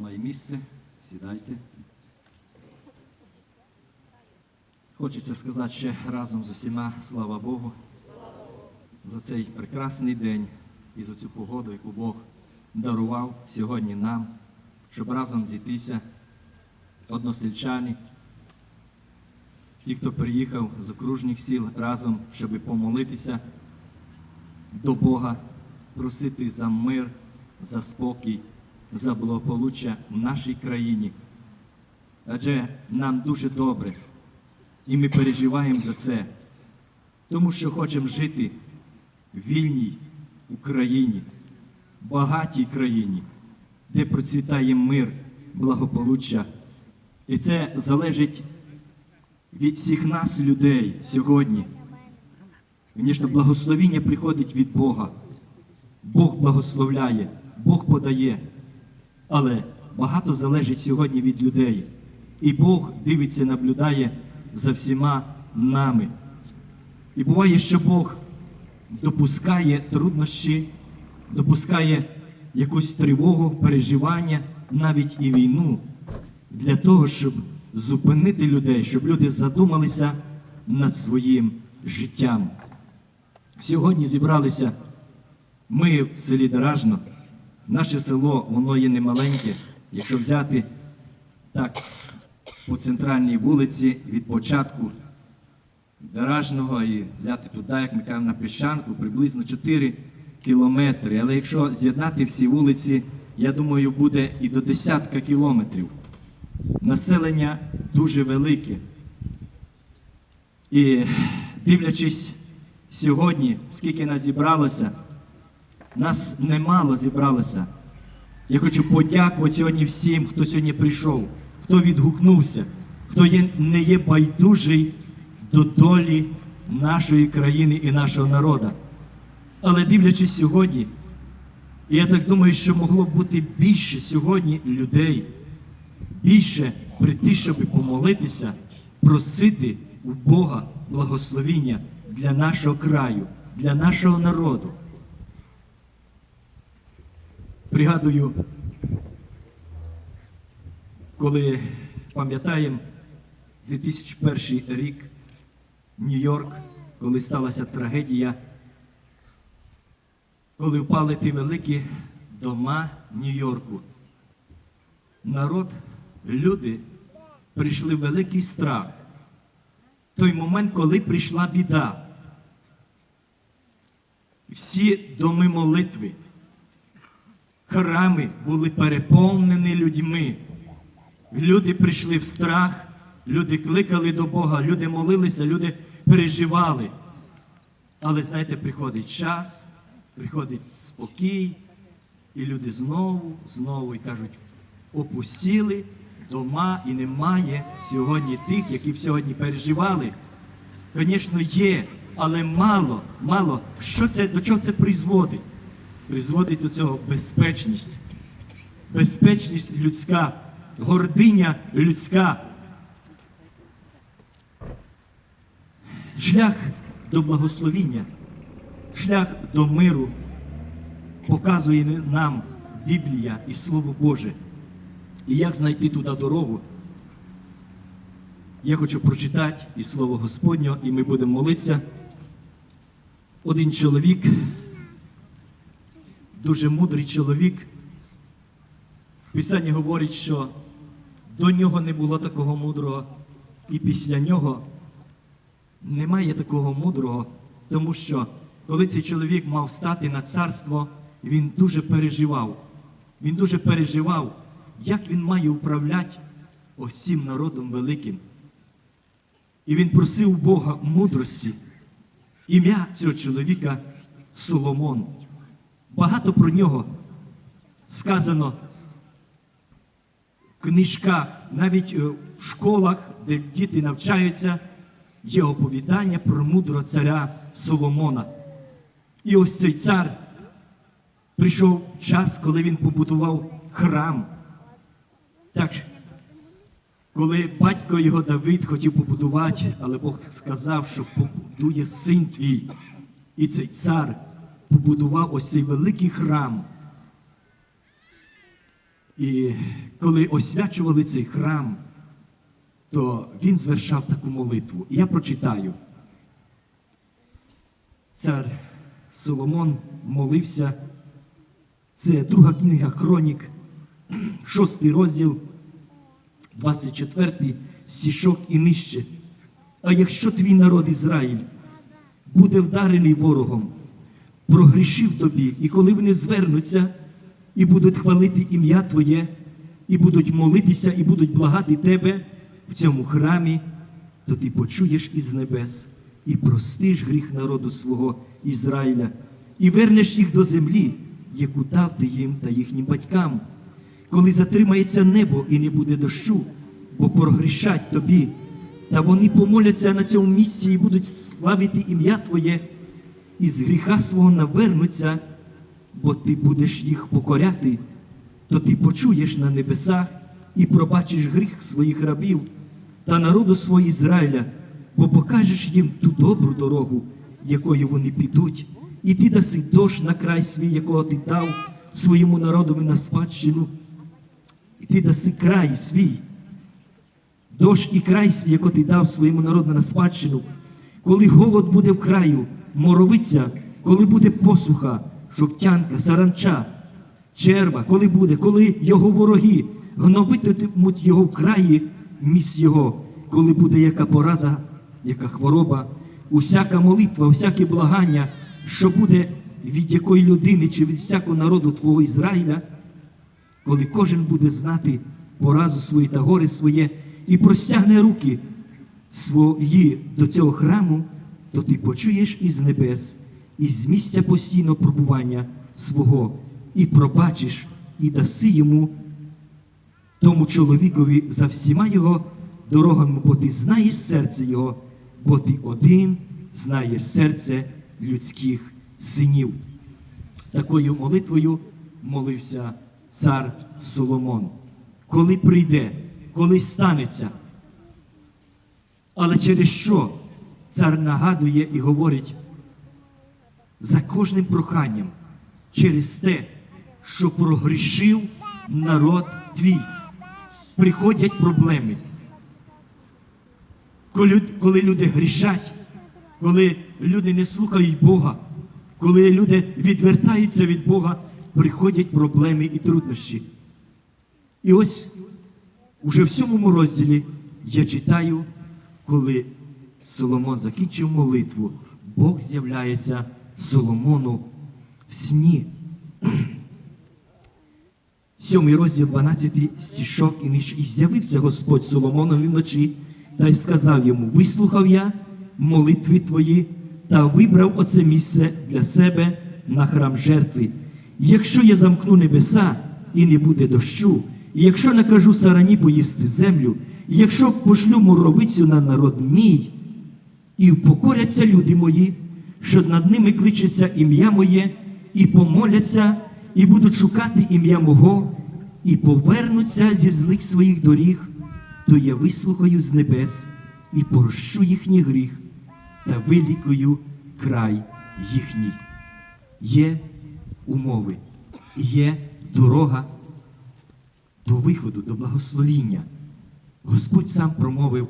Має місце, сідайте. Хочеться сказати ще разом з усіма слава Богу за цей прекрасний день і за цю погоду, яку Бог дарував сьогодні нам, щоб разом зійтися односельчани, ті, хто приїхав з окружних сіл разом, щоб помолитися до Бога, просити за мир, за спокій, за благополуччя в нашій країні. Адже нам дуже добре, і ми переживаємо за це, тому що хочемо жити в вільній Україні, багатій країні, де процвітає мир, благополуччя. І це залежить від всіх нас, людей, сьогодні. Звісно, благословіння приходить від Бога. Бог благословляє, Бог подає. Але багато залежить сьогодні від людей. І Бог дивиться, наблюдає за всіма нами. І буває, що Бог допускає труднощі, допускає якусь тривогу, переживання, навіть і війну, для того, щоб зупинити людей, щоб люди задумалися над своїм життям. Сьогодні зібралися ми в селі Даражно. Наше село, воно є немаленьке. Якщо взяти так по центральній вулиці від початку Даражного і взяти туди, як ми кажемо, на піщанку, приблизно 4 кілометри. Але якщо з'єднати всі вулиці, я думаю, буде і до десятка кілометрів. Населення дуже велике. І дивлячись сьогодні, скільки нас зібралося, нас немало зібралося. Я хочу подякувати сьогодні всім, хто сьогодні прийшов, хто відгукнувся, хто є, не є байдужий до долі нашої країни і нашого народу. Але дивлячись сьогодні, я так думаю, що могло б бути більше сьогодні людей, більше прийти, щоб помолитися, просити у Бога благословіння для нашого краю, для нашого народу. Пригадую, коли пам'ятаємо 2001 рік Нью-Йорк, коли сталася трагедія, коли впали ті великі дома Нью-Йорку. Народ, люди прийшли в великий страх. Той момент, коли прийшла біда. Всі доми молитви, храми були переповнені людьми. Люди прийшли в страх, люди кликали до Бога, люди молилися, люди переживали. Але знаєте, приходить час, приходить спокій, і люди знову, знову і кажуть, опустіли дома і немає сьогодні тих, які б сьогодні переживали. Звісно, є, але мало, мало. Що це, до чого це призводить? Призводить до цього безпечність, безпечність людська, гординя людська. Шлях до благословіння, шлях до миру показує нам Біблія і Слово Боже. І як знайти туди дорогу? Я хочу прочитати і Слово Господнє, і ми будемо молитися. Один чоловік, дуже мудрий чоловік, в Писанні говорить, що до нього не було такого мудрого, і після нього немає такого мудрого, тому що коли цей чоловік мав стати на царство, він дуже переживав. Він дуже переживав, як він має управляти усім народом великим. І він просив Бога мудрості. Ім'я цього чоловіка Соломон. Багато про нього сказано в книжках, навіть е, в школах, де діти навчаються, є оповідання про мудрого царя Соломона. І ось цей цар прийшов час, коли він побудував храм. Так, коли батько його Давид хотів побудувати, але Бог сказав, що побудує син твій. І цей цар побудував ось цей великий храм. І коли освячували цей храм, то він звершав таку молитву. І я прочитаю. Цар Соломон молився. Це друга книга Хронік, шостий розділ, 24 стішок і нижче. А якщо твій народ Ізраїль буде вдарений ворогом, прогрішив тобі, і коли вони звернуться і будуть хвалити ім'я Твоє, і будуть молитися, і будуть благати Тебе в цьому храмі, то ти почуєш із небес і простиш гріх народу свого Ізраїля, і вернеш їх до землі, яку дав ти їм та їхнім батькам. Коли затримається небо і не буде дощу, бо прогрішать тобі, та вони помоляться на цьому місці і будуть славити ім'я Твоє, і з гріха свого навернуться, бо ти будеш їх покоряти, то ти почуєш на небесах і пробачиш гріх своїх рабів та народу свого Ізраїля, бо покажеш їм ту добру дорогу, якою вони підуть, і ти даси дощ на край свій, якого ти дав своєму народові на спадщину, і ти даси край свій, дощ і край свій, якого ти дав своєму народу на спадщину, коли голод буде в краю, моровиця, коли буде посуха, жовтянка, саранча, черва, коли буде, коли його вороги гнобитимуть його в краї міс його, коли буде яка пораза, яка хвороба, усяка молитва, усяке благання, що буде від якої людини чи від всякого народу Твого Ізраїля, коли кожен буде знати поразу свою та горе своє і простягне руки свої до цього храму, то ти почуєш із небес, із місця постійного пробування свого, і пробачиш, і даси йому тому чоловікові за всіма його дорогами, бо ти знаєш серце його, бо ти один знаєш серце людських синів. Такою молитвою молився цар Соломон. Коли прийде, коли станеться. Але через що цар нагадує і говорить за кожним проханням через те, що прогрішив народ твій. Приходять проблеми. Коли, люди грішать, коли люди не слухають Бога, коли люди відвертаються від Бога, приходять проблеми і труднощі. І ось уже в сьомому розділі я читаю, коли Соломон закінчив молитву, Бог з'являється Соломону в сні. Сьомий розділ 12 стішок і ниж. І з'явився Господь Соломонові вночі та й сказав йому: Вислухав я молитви твої та вибрав оце місце для себе на храм жертви. Якщо я замкну небеса і не буде дощу, і якщо накажу сарані поїсти землю, і якщо пошлю муровицю на народ мій, і впокоряться люди мої, що над ними кличеться ім'я моє, і помоляться, і будуть шукати ім'я мого, і повернуться зі злих своїх доріг, то я вислухаю з небес і прощу їхній гріх та вилікую край їхній. Є умови, є дорога до виходу, до благословіння. Господь сам промовив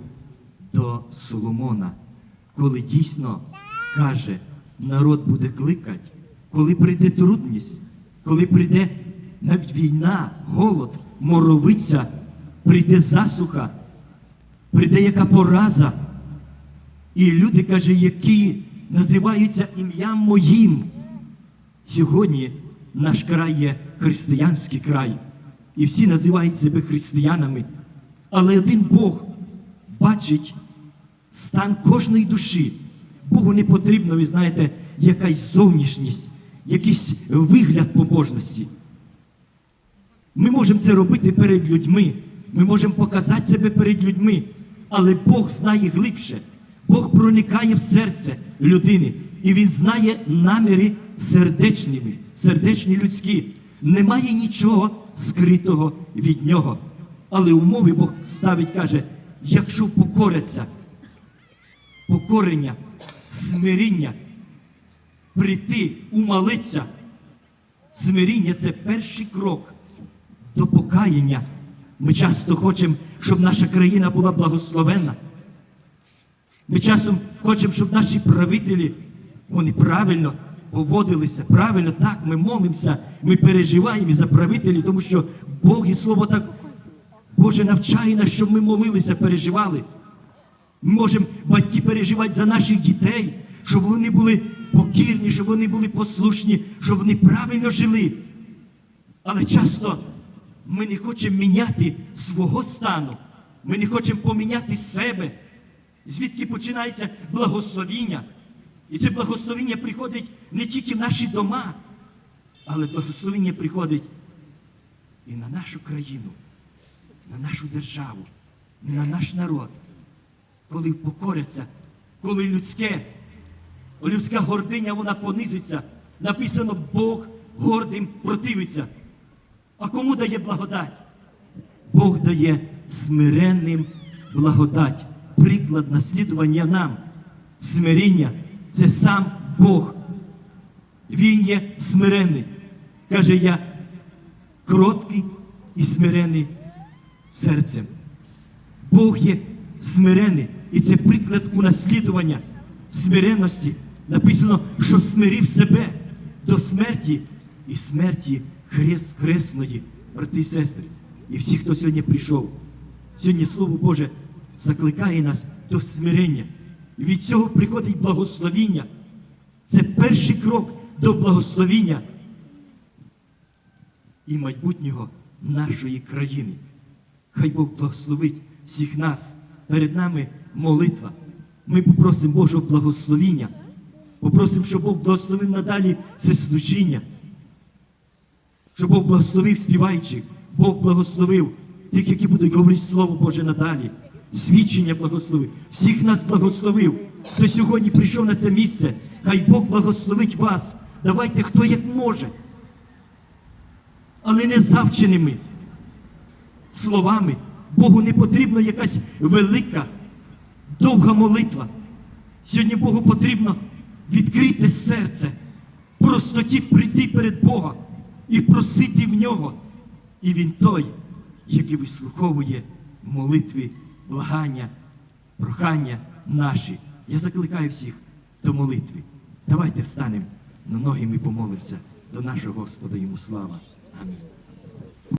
до Соломона, коли дійсно каже, народ буде кликати, коли прийде трудність, коли прийде навіть війна, голод, моровиця, прийде засуха, прийде яка пораза. І люди, каже, які називаються ім'ям моїм. Сьогодні наш край є християнський край, і всі називають себе християнами. Але один Бог бачить стан кожної душі. Богу не потрібно, ви знаєте, якась зовнішність, якийсь вигляд побожності. Ми можемо це робити перед людьми, ми можемо показати себе перед людьми, але Бог знає глибше. Бог проникає в серце людини, і Він знає наміри сердечними, сердечні людські. Немає нічого скритого від нього. Але умови Бог ставить, каже, якщо покоряться, покорення, смиріння, прийти, умолитися. Смиріння це перший крок до покаяння. Ми часто хочемо, щоб наша країна була благословенна. Ми часом хочемо, щоб наші правителі вони правильно поводилися. Правильно, так, ми молимося, ми переживаємо за правителів, тому що Бог і Слово так Боже навчає нас, щоб ми молилися, переживали. Ми можемо батьки переживати за наших дітей, щоб вони були покірні, щоб вони були послушні, щоб вони правильно жили. Але часто ми не хочемо міняти свого стану, ми не хочемо поміняти себе, звідки починається благословіння. І це благословіння приходить не тільки в наші дома, але благословіння приходить і на нашу країну, на нашу державу, на наш народ коли покоряться, коли людське, людська гординя вона понизиться. Написано, Бог гордим противиться. А кому дає благодать? Бог дає смиренним благодать, приклад наслідування нам. Смиріння це сам Бог. Він є смиренний. Каже, я кроткий і смирений серцем. Бог є смирений. І це приклад унаслідування смиренності. Написано, що смирив себе до смерті і смерті хрест, хресної, брати і сестри. І всі, хто сьогодні прийшов, сьогодні Слово Боже закликає нас до смирення. І від цього приходить благословіння. Це перший крок до благословіння і майбутнього нашої країни. Хай Бог благословить всіх нас. Перед нами молитва. Ми попросимо Божого благословіння. Попросимо, щоб Бог благословив надалі це служіння. Щоб Бог благословив співаючих, Бог благословив тих, які будуть говорити Слово Боже надалі. Свідчення благословив. Всіх нас благословив. Хто сьогодні прийшов на це місце, хай Бог благословить вас. Давайте хто як може. Але не завченими словами. Богу не потрібна якась велика, довга молитва. Сьогодні Богу потрібно відкрити серце, простоті прийти перед Бога і просити в нього. І Він той, який вислуховує молитви, благання, прохання наші. Я закликаю всіх до молитви. Давайте встанемо на ноги, ми помолимося до нашого Господа йому слава. Амінь.